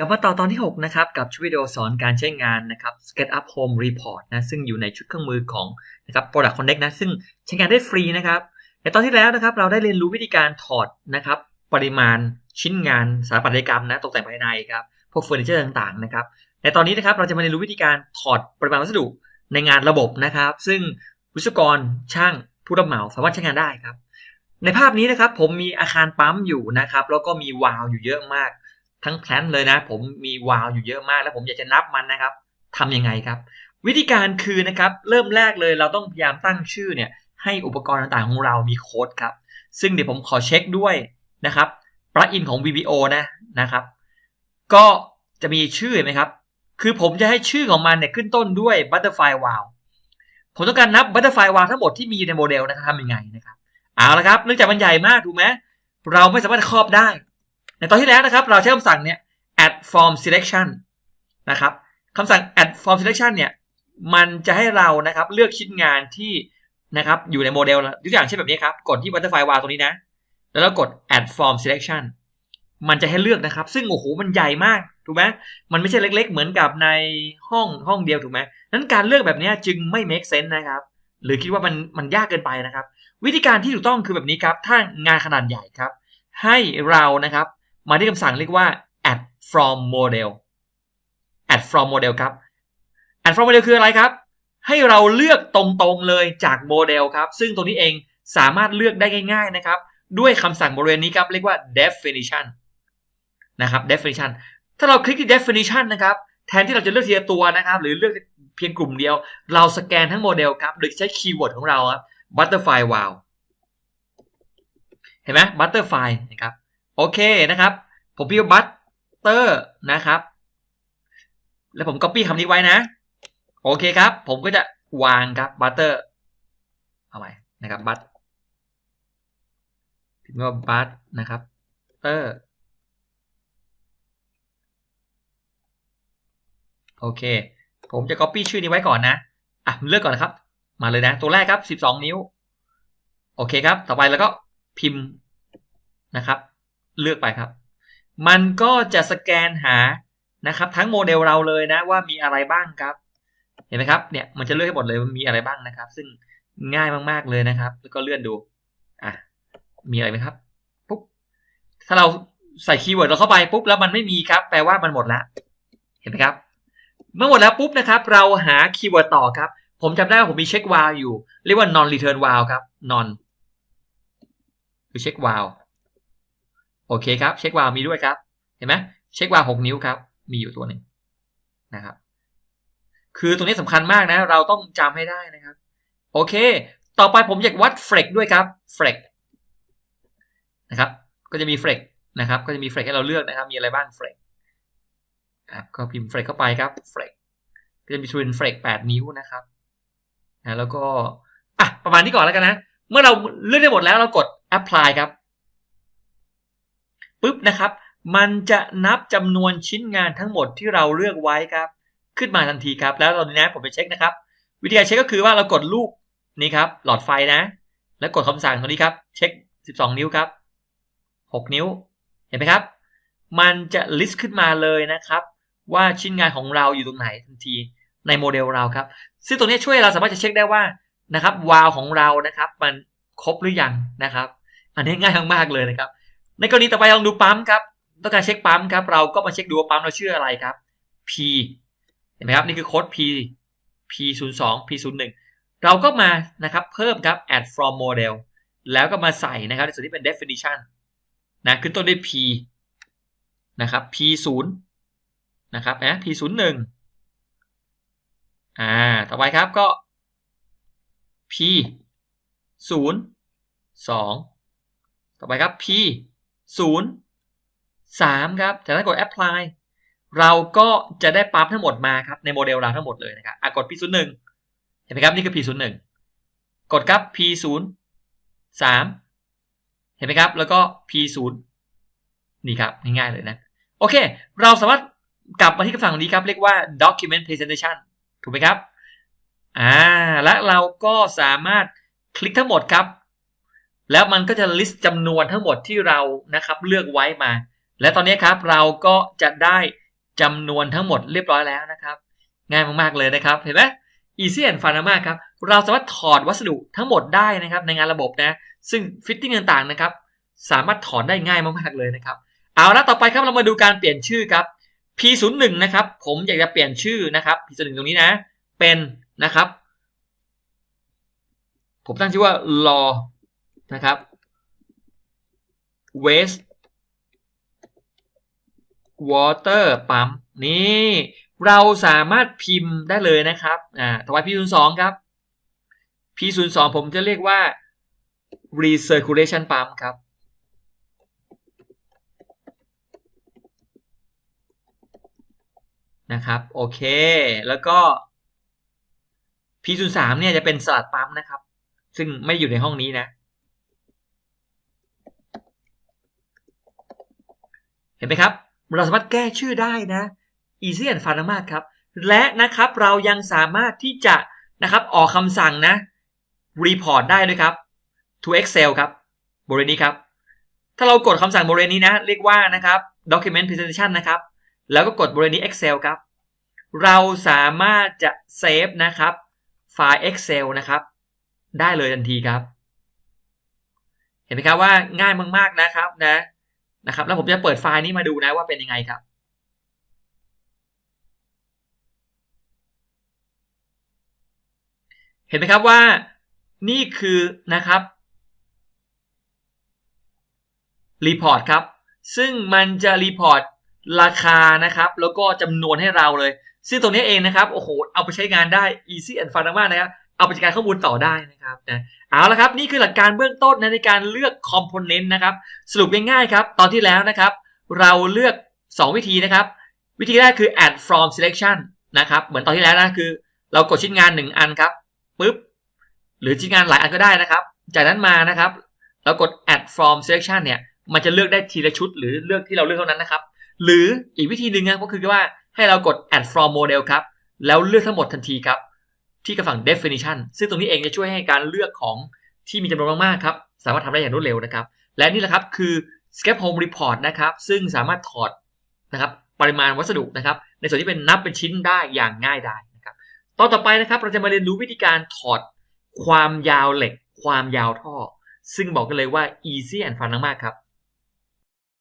กลับมาต่อตอนที่ 6 นะครับ กับชุดวิดีโอสอนการใช้งานนะครับ SketchUp Home Report นะ ซึ่งอยู่ในชุดเครื่องมือของนะครับ Product Connect นะ ซึ่งใช้งานได้ฟรีนะครับ ในตอนที่แล้วนะครับ เราได้เรียนรู้วิธีการถอดนะครับ ปริมาณชิ้นงานสถาปัตยกรรมนะตกแต่งภายในครับ พวกเฟอร์นิเจอร์ต่างๆนะครับ ในตอนนี้นะครับ เราจะมาเรียนรู้วิธีการถอดปริมาณวัสดุในงานระบบนะครับ ซึ่งวิศวกรช่างผู้รับเหมาสามารถใช้งานได้ครับ ในภาพนี้นะครับ ผมมีอาคารปั๊มอยู่นะครับ แล้วก็มีวาล์วอยู่เยอะมาก ทั้งแพลนเลยนะ ผมมีวาวอยู่เยอะมาก แล้วผมอยากจะนับมันนะครับทำยังไงครับ วิธีการคือนะครับ เริ่มแรกเลยเราต้องพยายามตั้งชื่อเนี่ยให้อุปกรณ์ต่างๆของเรามีโค้ดครับ ซึ่งเดี๋ยวผมขอเช็คด้วยนะครับปลั๊กอินของ VBO นะนะครับ ก็จะมีชื่อเห็นไหมครับ คือผมจะให้ชื่อของมันเนี่ยขึ้นต้นด้วย Butterfly Wow ผมต้องการนับ Butterfly Wow ทั้งหมดที่มีอยู่ในโมเดลนะครับทำยังไงนะครับ เอาละครับ เนื่องจากมันใหญ่มากถูกไหมเราไม่สามารถครอบได้ ในตอนที่แล้วนะครับ เราใช้คำสั่งเนี่ย add form selection นะครับคำสั่ง add form selection เนี่ย มันจะให้เรานะครับเลือกชิ้นงานที่นะครับอยู่ในโมเดลตัวอย่างเช่นแบบนี้ครับ กดที่ butterfly w a r ตรงนี้นะ แล้วเรากด add form selection มันจะให้เลือกนะครับ ซึ่งโอ้โหมันใหญ่มากถูกไหมมันไม่ใช่เล็ก ๆ เหมือนกับในห้องห้องเดียวถูกไหมนั้นการเลือกแบบนี้จึงไม่ make sense นะครับ หรือคิดว่ามันมันยากเกินไปนะครับ วิธีการที่ถูกต้องคือแบบนี้ครับ ถ้างานขนาดใหญ่ครับ ให้เรานะครับ มาที่คำสั่งเรียกว่า add from model add from model ครับ add from model คืออะไรครับ ให้เราเลือกตรงๆเลยจากโมเดลครับ ซึ่งตรงนี้เองสามารถเลือกได้ง่าย ๆนะครับ ด้วยคำสั่งบริเวณนี้ครับ เรียกว่า definition นะครับ definition ถ้าเราคลิกที่ definition นะครับ แทนที่เราจะเลือกทีละตัวนะครับ หรือเลือกเพียงกลุ่มเดียว เราสแกนทั้งโมเดลครับ โดยใช้คีย์เวิร์ดของเราครับ butterfly wow เห็นไหม butterfly นะครับ โอเคนะครับ ผมพิมพ์ butter นะครับ แล้วผม copy คำนี้ไว้นะ โอเคครับ ผมก็จะวางครับ butter เอาไว้นะครับ but พิมพ์ว่า but นะครับ butter โอเค ผมจะ copy ชื่อนี้ไว้ก่อนนะ อะเลือกก่อนนะครับ มาเลยนะ ตัวแรกครับ 12 นิ้ว โอเคครับ ต่อไปแล้วก็พิมพ์นะครับ เลือกไปครับ มันก็จะสแกนหานะครับ ทั้งโมเดลเราเลยนะว่ามีอะไรบ้างครับ เห็นไหมครับเนี่ยมันจะเลือกให้หมดเลยว่ามีอะไรบ้างนะครับ ซึ่งง่ายมากๆเลยนะครับ แล้วก็เลื่อนดูอะมีอะไรไหมครับปุ๊บถ้าเราใส่คีย์เวิร์ดเราเข้าไปปุ๊บแล้วมันไม่มีครับ แปลว่ามันหมดแล้ว เห็นไหมครับ เมื่อหมดแล้วปุ๊บนะครับ เราหาคีย์เวิร์ดต่อครับ ผมจำได้ว่าผมมีเช็ควาลอยู่ เรียกว่า non return val ครับ non คือเช็ควาล โอเคครับ เช็ควาลมีด้วยครับ เห็นไหมเช็ควาลหกนิ้วครับ มีอยู่ตัวหนึ่งนะครับ คือตรงนี้สำคัญมากนะ เราต้องจำให้ได้นะครับ โอเค ต่อไปผมอยากวัดเฟรกด้วยครับเฟรกนะครับ ก็จะมีเฟรกนะครับ ก็จะมีเฟรกให้เราเลือกนะครับ มีอะไรบ้างเฟรกครับก็พิมพ์เฟรกเข้าไปครับเฟรกก็จะมีทวินเฟรกแปดนิ้วนะครับนะแล้วก็อะประมาณนี้ก่อนแล้วกันนะ เมื่อเราเลือกได้หมดแล้วเรากด apply ครับ ปุ๊บนะครับ มันจะนับจำนวนชิ้นงานทั้งหมดที่เราเลือกไว้ครับ ขึ้นมาทันทีครับ แล้วตอนนี้นะผมไปเช็คนะครับ วิธีการเช็คก็คือว่าเรากดรูปนี้ครับ หลอดไฟนะ แล้วกดคำสั่งตรงนี้ครับ เช็ค 12 นิ้วครับ 6 นิ้ว เห็นไหมครับ มันจะลิสต์ขึ้นมาเลยนะครับ ว่าชิ้นงานของเราอยู่ตรงไหนทันทีในโมเดลเราครับ ซึ่งตรงนี้ช่วยเราสามารถจะเช็คได้ว่านะครับวาลของเรานะครับ มันครบหรือยังนะครับ อันนี้ง่ายมากๆเลยนะครับ ในกรณีต่อไปลองดูปั๊มครับ ต้องการเช็คปั๊มครับ เราก็มาเช็คดูว่าปั๊มเราชื่ออะไรครับ P เห็นไหมครับ นี่คือโค้ด P P 0 2 P 0 1เราก็มานะครับเพิ่มครับ add from model แล้วก็มาใส่นะครับในส่วนที่เป็น definition นะขึ้นต้นด้วย P นะครับ P 0นะครับนะ P 0 1อ่า ต่อไปครับก็ P 0 2 ต่อไปครับ P 0 3 ครับจากนั้นกด apply เราก็จะได้ปั๊มทั้งหมดมาครับในโมเดลเราทั้งหมดเลยนะครับอะกด P 0 1เห็นไหมครับนี่คือ P 0 1กดครับ P 0 3เห็นไหมครับ แล้วก็ P 0นี่ครับง่ายๆเลยนะ โอเค เราสามารถกลับมาที่คำสั่งนี้ครับ เรียกว่า document presentation ถูกไหมครับอ่าและเราก็สามารถคลิกทั้งหมดครับ แล้วมันก็จะ list จำนวนทั้งหมดที่เรานะครับเลือกไว้มา และตอนนี้ครับเราก็จะได้จำนวนทั้งหมดเรียบร้อยแล้วนะครับ ง่ายมากๆเลยนะครับ เห็นไหม easy and fun มากครับ เราสามารถถอดวัสดุทั้งหมดได้นะครับ ในงานระบบนะ ซึ่งฟิตติ้งต่างๆนะครับ สามารถถอดได้ง่ายมากๆเลยนะครับ เอาละต่อไปครับเรามาดูการเปลี่ยนชื่อครับ P01 นะครับ ผมอยากจะเปลี่ยนชื่อนะครับ P01 ตรงนี้นะ เป็นนะครับ ผมตั้งชื่อว่า law นะครับ waste water pump นี่เราสามารถพิมพ์ได้เลยนะครับอ่าต่อไป P02 ครับ P02 ผมจะเรียกว่า recirculation pump ครับ นะครับ โอเค แล้วก็ P03 เนี่ยจะเป็นสลัดปั๊มนะครับ ซึ่งไม่อยู่ในห้องนี้นะ เห็นไหมครับ เราสามารถแก้ชื่อได้นะ easy and fun มากครับ และนะครับเรายังสามารถที่จะนะครับออกคำสั่งนะ report ได้ด้วยครับ to Excel ครับบริเวณนี้ครับ ถ้าเรากดคำสั่งบริเวณนี้นะ เรียกว่านะครับ document presentation นะครับ แล้วก็กดบริเวณนี้ Excel ครับ เราสามารถจะเซฟนะครับไฟล์ Excel นะครับ ได้เลยทันทีครับ เห็นไหมครับว่าง่ายมากๆนะครับนะ นะครับ แล้วผมจะเปิดไฟล์นี้มาดูนะว่าเป็นยังไงครับ เห็นไหมครับว่านี่คือนะครับรีพอร์ตครับ ซึ่งมันจะรีพอร์ตราคานะครับ แล้วก็จำนวนให้เราเลย ซึ่งตรงนี้เองนะครับ โอ้โห เอาไปใช้งานได้ easy and fun มากนะครับ เอาไปจัดการข้อมูลต่อได้นะครับนะเอาละครับนี่คือหลักการเบื้องต้นนะในการเลือก component นะครับสรุปง่ายๆครับ ตอนที่แล้วนะครับ เราเลือก 2 วิธีนะครับ วิธีแรกคือ add from selection นะครับ เหมือนตอนที่แล้วนะคือ เรากดชิ้นงาน 1 อันครับปุ๊บหรือชิ้นงานหลายอันก็ได้นะครับ จากนั้นมานะครับ เรากด add from selection เนี่ยมันจะเลือกได้ทีละชุด หรือเลือกที่เราเลือกเท่านั้นนะครับ หรืออีกวิธีหนึ่งนะก็คือว่าให้เรากด add from model ครับแล้วเลือกทั้งหมดทันทีครับ ที่กระฝั่ง definition ซึ่งตรงนี้เองจะช่วยให้การเลือกของที่มีจำนวนมากๆครับสามารถทำได้อย่างรวดเร็วนะครับ และนี่แหละครับคือ Scape Home Report นะครับซึ่งสามารถถอดนะครับปริมาณวัสดุนะครับในส่วนที่เป็นนับเป็นชิ้นได้อย่างง่ายได้นะครับตอนต่อไปนะครับเราจะมาเรียนรู้วิธีการถอดความยาวเหล็ก ความยาวท่อ ซึ่งบอกกันเลยว่า easy and fun มากๆครับ